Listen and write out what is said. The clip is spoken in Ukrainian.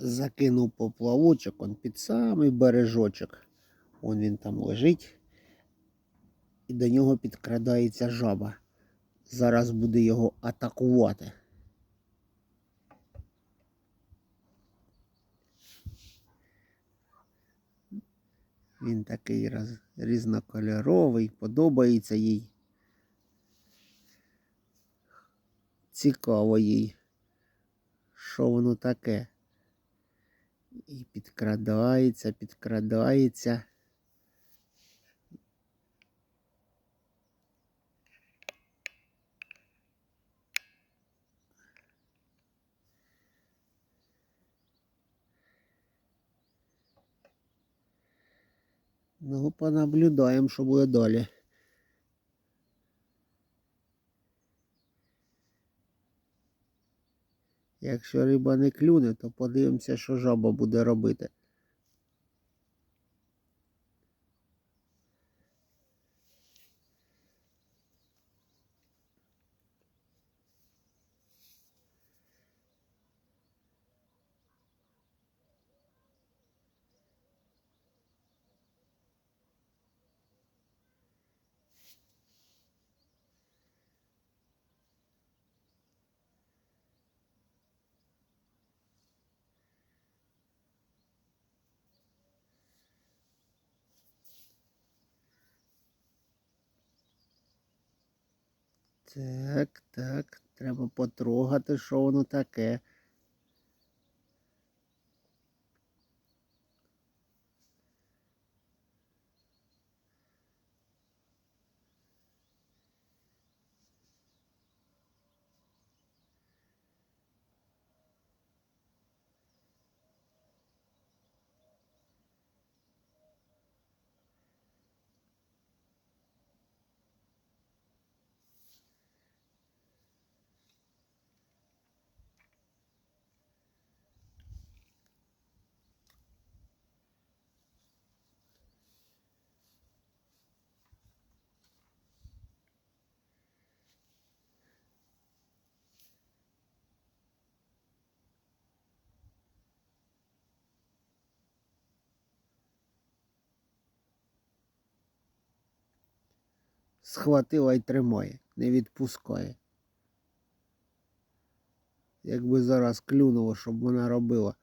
закинув поплавочок он під самий бережочок. Он він там лежить. І до нього підкрадається жаба. Зараз буде його атакувати. Він такий роз, різнокольоровий, подобається їй. Цікаво їй, що воно таке. І підкрадається, підкрадається. Ну, понаблюдаємо, що буде далі. Якщо риба не клюне, то подивимося, що жаба буде робити. Так, так, треба потрогати, що воно таке. Схватила й тримає, не відпускає. Якби зараз клюнуло, щоб вона робила.